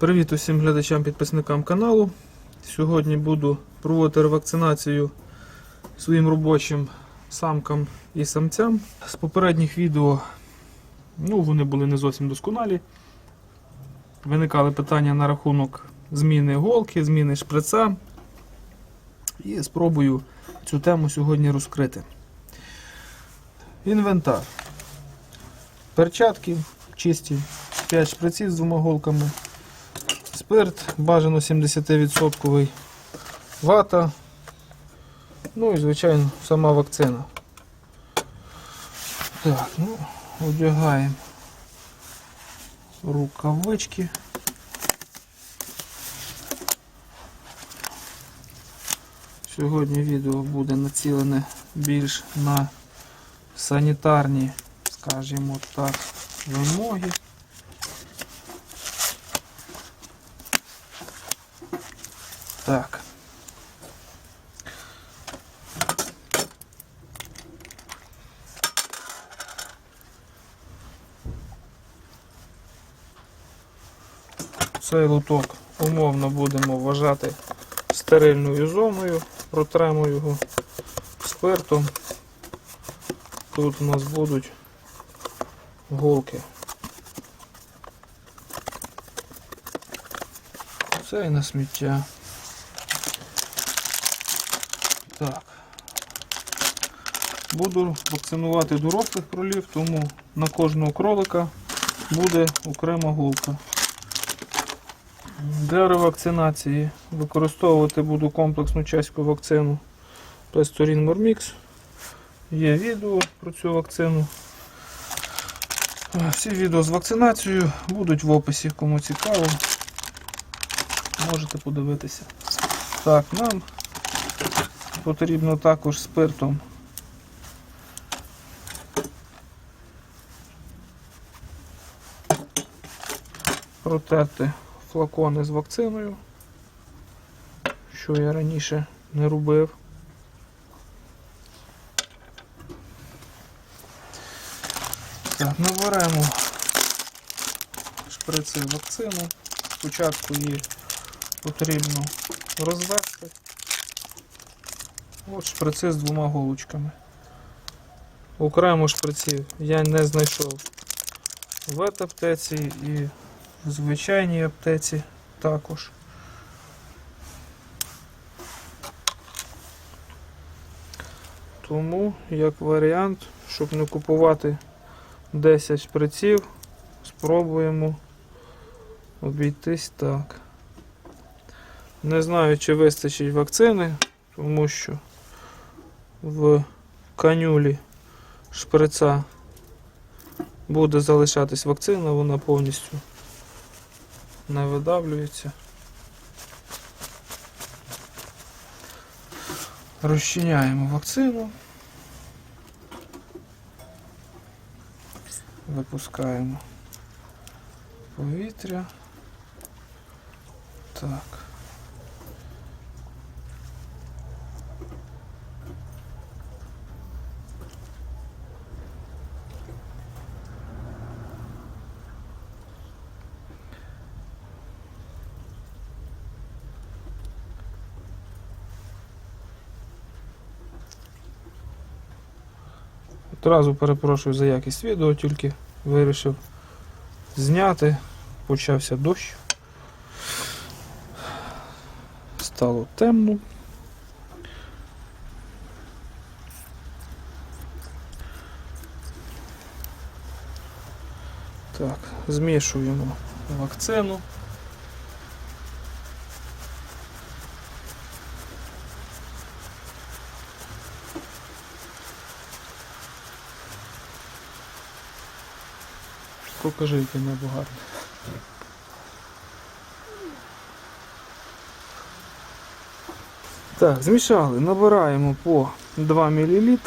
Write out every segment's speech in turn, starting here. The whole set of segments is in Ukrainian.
Привіт усім глядачам-підписникам каналу. Сьогодні буду проводити ревакцинацію своїм робочим самкам і самцям. З попередніх відео ну, вони були не зовсім досконалі. Виникали питання на рахунок зміни голки, зміни шприца. І спробую цю тему сьогодні розкрити. Інвентар. Перчатки чисті, 5 шприців з двома голками. Спирт бажано 70% вата. Ну і, звичайно, сама вакцина. Так, ну, одягаємо рукавички. Сьогодні відео буде націлене більш на санітарні, скажімо так, вимоги. Так. Цей лоток умовно будемо вважати стерильною зоною, протремо його спиртом. Тут у нас будуть голки. Це і на сміття. Так. Буду вакцинувати дорослих кролів, тому на кожного кролика буде окрема голка. Для ревакцинації використовувати буду комплексну чеську вакцину Песторін Мормікс. Є відео про цю вакцину. Всі відео з вакцинацією будуть в описі, кому цікаво. Можете подивитися. Так, нам потрібно також спиртом. Протерти флакони з вакциною, що я раніше не робив. Так, наберемо шприци вакцину. Спочатку її потрібно розвести. От шприци з двома голочками. Окремо шприців я не знайшов в аптеці і в звичайній аптеці також. Тому, як варіант, щоб не купувати 10 шприців, спробуємо обійтись так. Не знаю, чи вистачить вакцини, тому що в канюлі шприца буде залишатись вакцина, вона повністю не видавлюється. Розчиняємо вакцину. Випускаємо повітря. Так. Одразу перепрошую за якість відео, тільки вирішив зняти. Почався дощ. Стало темно. Так, змішуємо вакцину. Покажи, яке небо гарне. Так, змішали, набираємо по 2 мл.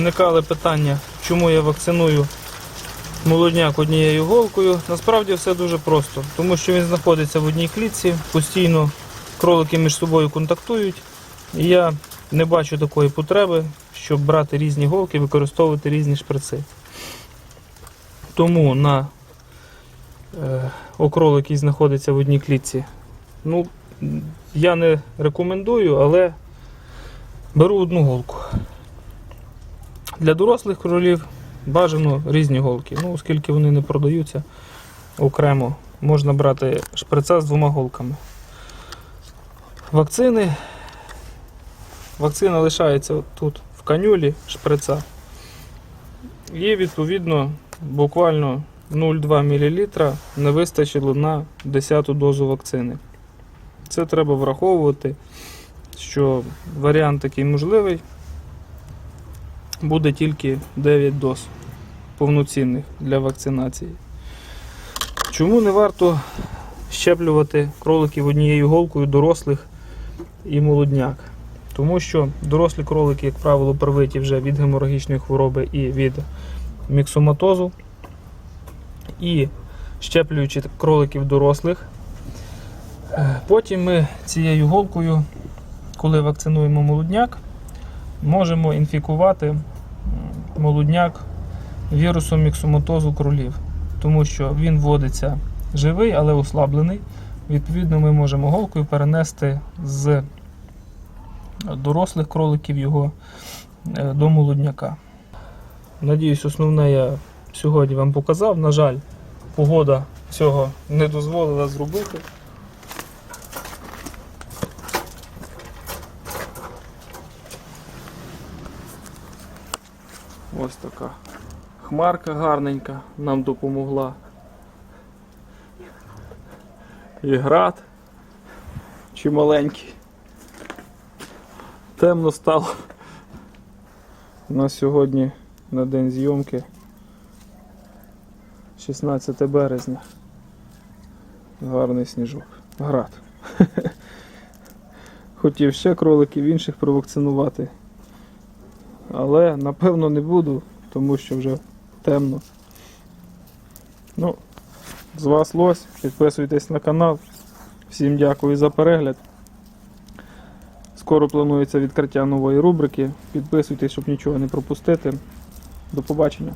Виникали питання, чому я вакциную молодняк однією голкою. Насправді все дуже просто, тому що він знаходиться в одній клітці, постійно кролики між собою контактують. І я не бачу такої потреби, щоб брати різні голки, використовувати різні шприци. Тому на е, окрол, який знаходиться в одній клітці, ну, я не рекомендую, але беру одну голку. Для дорослих кролів бажано різні голки. Ну, оскільки вони не продаються окремо, можна брати шприца з двома голками. Вакцини. Вакцина лишається тут в канюлі шприца. І відповідно буквально 0,2 мл не вистачило на 10 дозу вакцини. Це треба враховувати, що варіант такий можливий. Буде тільки 9 доз повноцінних для вакцинації. Чому не варто щеплювати кроликів однією голкою дорослих і молодняк? Тому що дорослі кролики, як правило, привиті вже від геморагічної хвороби і від міксоматозу. І щеплюючи кроликів дорослих, е, потім ми цією голкою, коли вакцинуємо молодняк, можемо інфікувати молодняк вірусом міксоматозу кролів, тому що він вводиться живий, але ослаблений. Відповідно, ми можемо голкою перенести з дорослих кроликів його е, до молодняка. Надіюсь, основне я сьогодні вам показав. На жаль, погода цього не дозволила зробити. Ось така хмарка гарненька нам допомогла. І град чи маленький. Темно стало. У нас сьогодні на день зйомки 16 березня. Гарний сніжок. Град. Хотів ще кроликів інших провакцинувати. Але напевно не буду, тому що вже темно. Ну, з вас лось. Підписуйтесь на канал. Всім дякую за перегляд. Скоро планується відкриття нової рубрики. Підписуйтесь, щоб нічого не пропустити. До побачення.